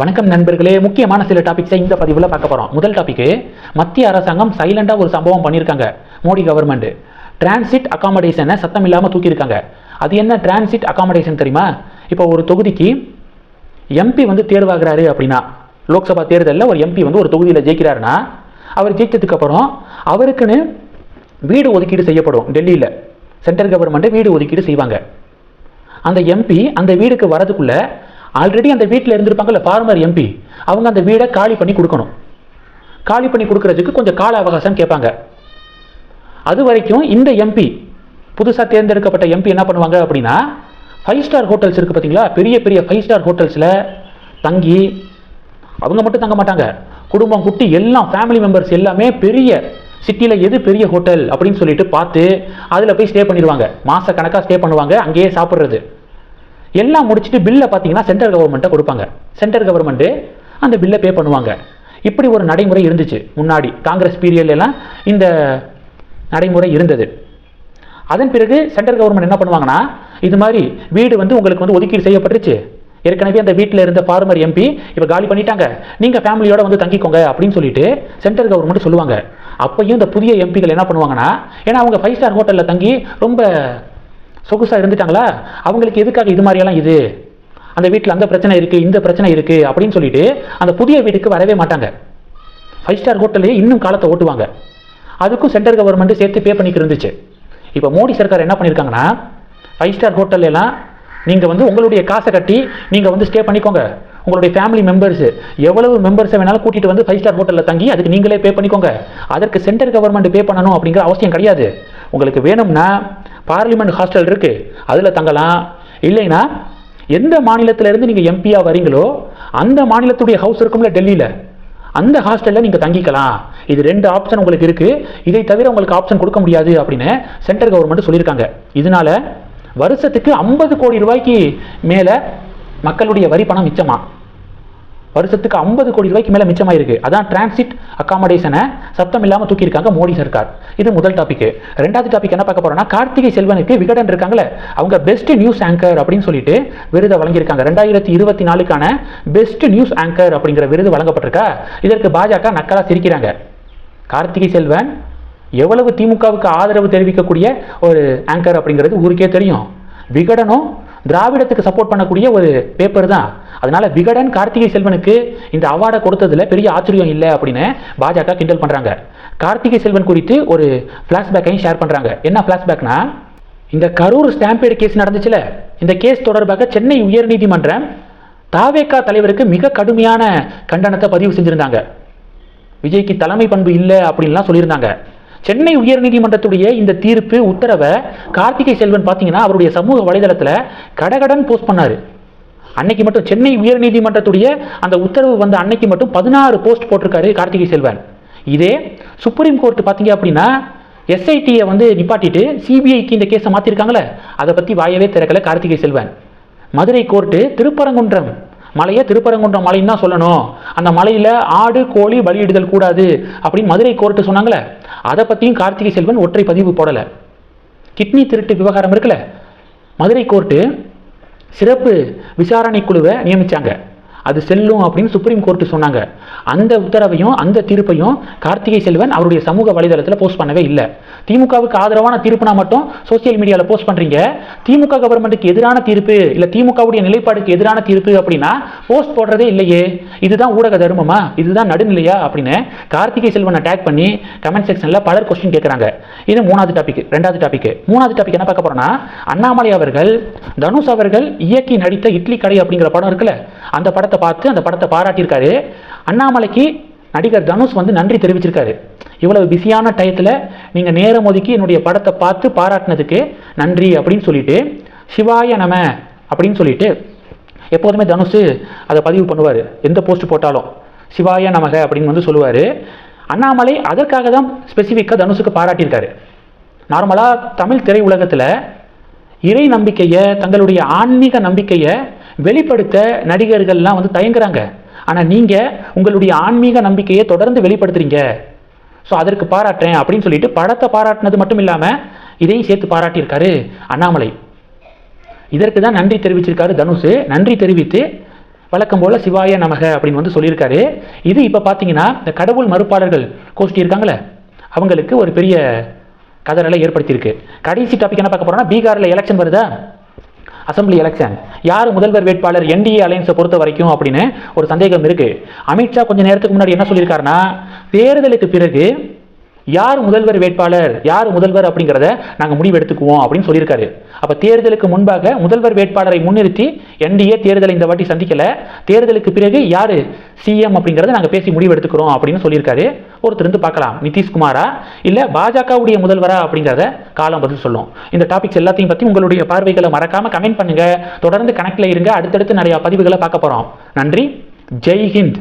வணக்கம் நண்பர்களே. முக்கியமான சில டாபிக்ஸை இந்த பதிவில் பார்க்க போகிறோம் முதல் டாபிக்கு மத்திய அரசாங்கம் சைலண்டாக ஒரு சம்பவம் பண்ணியிருக்காங்க. மோடி கவர்மெண்ட் டிரான்சிட் அகாமடேஷனை சத்தம் இல்லாமல் தூக்கியிருக்காங்க. அது என்ன டிரான்சிட் அகாமடேஷன் தெரியுமா? இப்போ ஒரு தொகுதிக்கு எம்பி வந்து தேர்வாகிறாரு அப்படின்னா லோக்சபா தேர்தலில் ஒரு எம்பி வந்து ஒரு தொகுதியில் ஜெயிக்கிறாருன்னா அவர் ஜெயித்ததுக்கப்புறம் அவருக்குன்னு வீடு ஒதுக்கீடு செய்யப்படும் டெல்லியில். சென்ட்ரல் கவர்மெண்ட் வீடு ஒதுக்கீடு செய்வாங்க. அந்த எம்பி அந்த வீடுக்கு வரதுக்குள்ளே ஆல்ரெடி அந்த வீட்டில் இருந்திருப்பாங்கல்ல ஃபார்மர் எம்பி அவங்க அந்த வீடை காலி பண்ணி கொடுக்கணும். காலி பண்ணி கொடுக்கறதுக்கு கொஞ்சம் கால அவகாசம் கேட்பாங்க. அது வரைக்கும் இந்த எம்பி புதுசாக தேர்ந்தெடுக்கப்பட்ட எம்பி என்ன பண்ணுவாங்க அப்படின்னா ஃபைவ் ஸ்டார் ஹோட்டல்ஸ் இருக்குது பார்த்தீங்களா பெரிய பெரிய ஃபைவ் ஸ்டார் ஹோட்டல்ஸில் தங்கி அவங்க மட்டும் தங்க மாட்டாங்க. குடும்பம் குட்டி எல்லாம் ஃபேமிலி மெம்பர்ஸ் எல்லாமே பெரிய சிட்டியில் எது பெரிய ஹோட்டல் அப்படின்னு சொல்லிட்டு பார்த்து அதில் போய் ஸ்டே பண்ணிடுவாங்க. மாத கணக்காக ஸ்டே பண்ணுவாங்க அங்கேயே சாப்பிட்றது. எல்லாம் முடிச்சுட்டு பில்லை பார்த்தீங்கன்னா சென்ட்ரல் கவர்மெண்ட்டை கொடுப்பாங்க. சென்ட்ரல் கவர்மெண்ட்டு அந்த பில்லை பே பண்ணுவாங்க. இப்படி ஒரு நடைமுறை இருந்துச்சு. முன்னாடி காங்கிரஸ் பீரியட்லாம் இந்த நடைமுறை இருந்தது. அதன் பிறகு சென்ட்ரல் கவர்மெண்ட் என்ன பண்ணுவாங்கன்னா இது மாதிரி வீடு வந்து உங்களுக்கு வந்து ஒதுக்கீடு செய்யப்பட்டுருச்சு. ஏற்கனவே அந்த வீட்டில் இருந்த ஃபார்மர் எம்பி இப்போ காலி பண்ணிட்டாங்க. நீங்கள் ஃபேமிலியோட வந்து தங்கிக்கோங்க அப்படின்னு சொல்லிட்டு சென்ட்ரல் கவர்மெண்ட் சொல்லுவாங்க. அப்பையும் இந்த புதிய எம்பிகள் என்ன பண்ணுவாங்கன்னா ஏன்னா அவங்க ஃபைவ் ஸ்டார் ஹோட்டலில் தங்கி ரொம்ப சொகுசாக இருந்துட்டாங்களா? அவங்களுக்கு எதுக்காக இது மாதிரியெல்லாம் இது? அந்த வீட்டில் அந்த பிரச்சனை இருக்குது இந்த பிரச்சனை இருக்குது அப்படின்னு சொல்லிட்டு அந்த புதிய வீட்டுக்கு வரவே மாட்டாங்க. ஃபைவ் ஸ்டார் ஹோட்டல்லே இன்னும் காலத்தை ஓட்டுவாங்க. அதுக்கும் சென்ட்ரல் கவர்மெண்ட் சேர்த்து பே பண்ணிக்கிட்டு இருந்துச்சு. இப்போ மோடி சர்க்கார் என்ன பண்ணியிருக்காங்கன்னா ஃபைவ் ஸ்டார் ஹோட்டல்லாம் நீங்கள் வந்து உங்களுடைய காசை கட்டி நீங்கள் வந்து ஸ்டே பண்ணிக்கோங்க. உங்களுடைய ஃபேமிலி மெம்பர்ஸ் எவ்வளவு மெம்பர்ஸை வேணாலும் கூட்டிகிட்டு வந்து ஃபைவ் ஸ்டார் ஹோட்டலில் தங்கி அதுக்கு நீங்களே பே பண்ணிக்கோங்க. அதற்கு சென்ட்ரல் கவர்மெண்ட் பே பண்ணணும் அப்படிங்கிற அவசியம் கிடையாது. உங்களுக்கு வேணும்னா பார்லிமெண்ட் ஹாஸ்டல் இருக்குது அதில் தங்கலாம். இல்லைன்னா எந்த மாநிலத்திலேருந்து நீங்கள் எம்பியாக வரீங்களோ அந்த மாநிலத்துடைய ஹவுஸ் இருக்கும்ல டெல்லியில். அந்த ஹாஸ்டலில் நீங்கள் தங்கிக்கலாம். இது ரெண்டு ஆப்ஷன் உங்களுக்கு இருக்குது இதை தவிர உங்களுக்கு ஆப்ஷன் கொடுக்க முடியாது அப்படின்னு சென்ட்ரல் கவர்மெண்ட் சொல்லியிருக்காங்க. இதனால வருஷத்துக்கு ஐம்பது கோடி ரூபாய்க்கு மேலே மக்களுடைய வரி பணம் மிச்சமாக வருஷத்துக்கு ஐம்பது கோடி ரூபாய்க்கு மேலே மிச்சமாயிருக்கு. அதான் டிரான்சிட் அகாமடேஷனை சத்தம் இல்லாமல் தூக்கியிருக்காங்க மோடி சர்க்கார். இது முதல் டாபிக் ரெண்டாவது டாபிக் என்ன பார்க்க போறோம்னா கார்த்திகை செல்வனுக்கு விகடன் இருக்காங்களே அவங்க பெஸ்ட் நியூஸ் ஆங்கர் அப்படின்னு சொல்லிட்டு விருதை வழங்கியிருக்காங்க. ரெண்டாயிரத்தி இருபத்தி நாலுக்கான பெஸ்ட் நியூஸ் ஆங்கர் அப்படிங்கிற விருது வழங்கப்பட்டிருக்கா? இதற்கு பாஜக நக்கலா சிரிக்கிறாங்க. கார்த்திகை செல்வன் எவ்வளவு திமுகவுக்கு ஆதரவு தெரிவிக்கக்கூடிய ஒரு ஆங்கர் அப்படிங்கிறது ஊருக்கே தெரியும். விகடனும் திராவிடத்துக்கு சப்போர்ட் பண்ணக்கூடிய ஒரு பேப்பர் தான். அதனால விகடன் கார்த்திகை செல்வனுக்கு இந்த அவார்டை கொடுத்ததுல பெரிய ஆச்சரியம் இல்லை அப்படின்னு பாஜக கிண்டல் பண்றாங்க. கார்த்திகை செல்வன் குறித்து ஒரு ஃபிளாஷ்பேக்கையும் ஷேர் பண்றாங்க. என்ன ஃபிளாஷ்பேக்னா இந்த கரூர் ஸ்டாம்பேடு கேஸ் நடந்துச்சுல இந்த கேஸ் தொடர்பாக சென்னை உயர்நீதிமன்றம் தாவேகா தலைவருக்கு மிக கடுமையான கண்டனத்தை பதிவு செஞ்சிருந்தாங்க. விஜய்க்கு தலைமை பண்பு இல்லை அப்படின்லாம் சொல்லியிருந்தாங்க. சென்னை உயர்நீதிமன்றத்துடைய இந்த தீர்ப்பு உத்தரவை கார்த்திகை செல்வன் பார்த்தீங்கன்னா அவருடைய சமூக வலைதளத்தில் கடகடன் போஸ்ட் பண்ணார். அன்னைக்கு மட்டும் சென்னை உயர்நீதிமன்றத்துடைய அந்த உத்தரவு வந்த அன்னைக்கு மட்டும் பதினாறு போஸ்ட் போட்டிருக்காரு கார்த்திகை செல்வன். இதே சுப்ரீம் கோர்ட் பார்த்தீங்க அப்படின்னா எஸ்ஐடியை வந்து நிப்பாட்டிட்டு சிபிஐக்கு இந்த கேஸை மாற்றிருக்காங்களே அதை பற்றி வாயவே திறக்கல கார்த்திகை செல்வன். மதுரை கோர்ட்டு திருப்பரங்குன்றம் மலையை திருப்பரங்குன்றம் மலைன்னு தான் சொல்லணும். அந்த மலையில் ஆடு கோழி பலியிடுதல் கூடாது அப்படின்னு மதுரை கோர்ட்டு சொன்னாங்களே. அதை பற்றியும் கார்த்திகை செல்வன் ஒற்றை பதிவு போடலை. கிட்னி திருட்டு விவகாரம் இருக்குல்ல. மதுரை கோர்ட்டு சிறப்பு விசாரணை குழுவை நியமித்தாங்க அது செல்லும் அப்படின்னு சுப்ரீம் கோர்ட்டு சொன்னாங்க. அந்த உத்தரவையும் அந்த தீர்ப்பையும் கார்த்திகை செல்வன் அவருடைய சமூக வலைதளத்தில் போஸ்ட் பண்ணவே இல்லை. திமுகவுக்கு ஆதரவான தீர்ப்புனா மட்டும் சோசியல் மீடியாவில் போஸ்ட் பண்ணுறீங்க திமுக கவர்மெண்ட்டுக்கு எதிரான தீர்ப்பு இல்லை திமுகவுடைய நிலைப்பாடுக்கு எதிரான தீர்ப்பு அப்படின்னா போஸ்ட் போடுறதே இல்லையே. இதுதான் ஊடக தர்மமா? இதுதான் நடுநிலையா? அப்படின்னு கார்த்திகை செல்வனை அட்டாக் பண்ணி கமெண்ட் செக்ஷனில் பலர் கொஸ்டின் கேட்குறாங்க இது மூணாவது டாபிக் ரெண்டாவது டாபிக் மூணாவது டாபிக் என்ன பார்க்க போறோம்னா அண்ணாமலை அவர்கள் தனுஷ் அவர்கள் இயக்கி நடித்த இட்லி கடை அப்படிங்கிற படம் இருக்குல்ல அந்த படத்தை பார்த்து அந்த படத்தை பாராட்டியிருக்காரு. அண்ணாமலைக்கு நடிகர் தனுஷ் வந்து நன்றி தெரிவிச்சிருக்காரு. இவ்வளவு பிஸியான டயத்தில் நீங்கள் நேரம் ஒதுக்கி என்னுடைய படத்தை பார்த்து பாராட்டினதுக்கு நன்றி அப்படின்னு சொல்லிட்டு சிவாய நம அப்படின்னு சொல்லிட்டு எப்போதுமே தனுஷ் அதை பதிவு பண்ணுவார். எந்த போஸ்ட் போட்டாலும் சிவாய நமக அப்படின்னு வந்து சொல்லுவார். அண்ணாமலை அதற்காக தான் ஸ்பெசிஃபிக்காக தனுஷுக்கு பாராட்டியிருக்காரு. நார்மலாக தமிழ் திரையுலகத்தில் இறை நம்பிக்கையை தங்களுடைய ஆன்மீக நம்பிக்கையை வெளிப்படுத்த நடிகர்கள்லாம் வந்து தயங்குறாங்க. ஆனால் நீங்கள் உங்களுடைய ஆன்மீக நம்பிக்கையை தொடர்ந்து வெளிப்படுத்துறீங்க. ஸோ அதற்கு பாராட்டுறேன் அப்படின்னு சொல்லிட்டு படத்தை பாராட்டினது மட்டும் இல்லாமல் இதையும் சேர்த்து பாராட்டியிருக்காரு அண்ணாமலை. இதற்கு தான் நன்றி தெரிவிச்சிருக்காரு தனுஷ். நன்றி தெரிவித்து வழக்கம் போல் சிவாய நமக அப்படின்னு வந்து சொல்லியிருக்காரு. இது இப்போ பார்த்தீங்கன்னா இந்த கடவுள் மறுப்பாளர்கள் கோஷ்டி இருக்காங்களே அவங்களுக்கு ஒரு பெரிய கதறலை ஏற்படுத்தியிருக்கு. கடைசி டாபிக் என்ன பார்க்க போகிறோம்னா பீகாரில் எலெக்ஷன் வருதா? Assembly election. யார் முதல்வர் வேட்பாளர் என்டிஏ அலையன்ஸை பொறுத்த வரைக்கும் அப்படின்னு ஒரு சந்தேகம் இருக்கு. அமித்ஷா கொஞ்ச நேரத்துக்கு முன்னாடி என்ன சொல்லியிருக்காருன்னா தேர்தலுக்கு பிறகு யார் முதல்வர் வேட்பாளர் யார் முதல்வர் அப்படிங்கிறத நாங்கள் முடிவு எடுத்துக்குவோம் அப்படின்னு சொல்லியிருக்காரு. அப்போ தேர்தலுக்கு முன்பாக முதல்வர் வேட்பாளரை முன்னிறுத்தி என்டிஏ தேர்தலை இந்த வாட்டி சந்திக்கலை. தேர்தலுக்கு பிறகு யார் சிஎம் அப்படிங்கிறத நாங்கள் பேசி முடிவு எடுத்துக்கிறோம் அப்படின்னு சொல்லியிருக்காரு. ஒருத்தர் இருந்து பார்க்கலாம். நிதிஷ்குமாரா? இல்லை பாஜகவுடைய முதல்வரா அப்படிங்கிறத காலம் பதில் சொல்லும். இந்த டாபிக்ஸ் எல்லாத்தையும் பற்றி உங்களுடைய பார்வைகளை மறக்காமல் கமெண்ட் பண்ணுங்கள் தொடர்ந்து கணக்கில் இருங்க. அடுத்தடுத்து நிறையா பதிவுகளை பார்க்க போகிறோம் நன்றி. ஜெய் ஹிந்த்.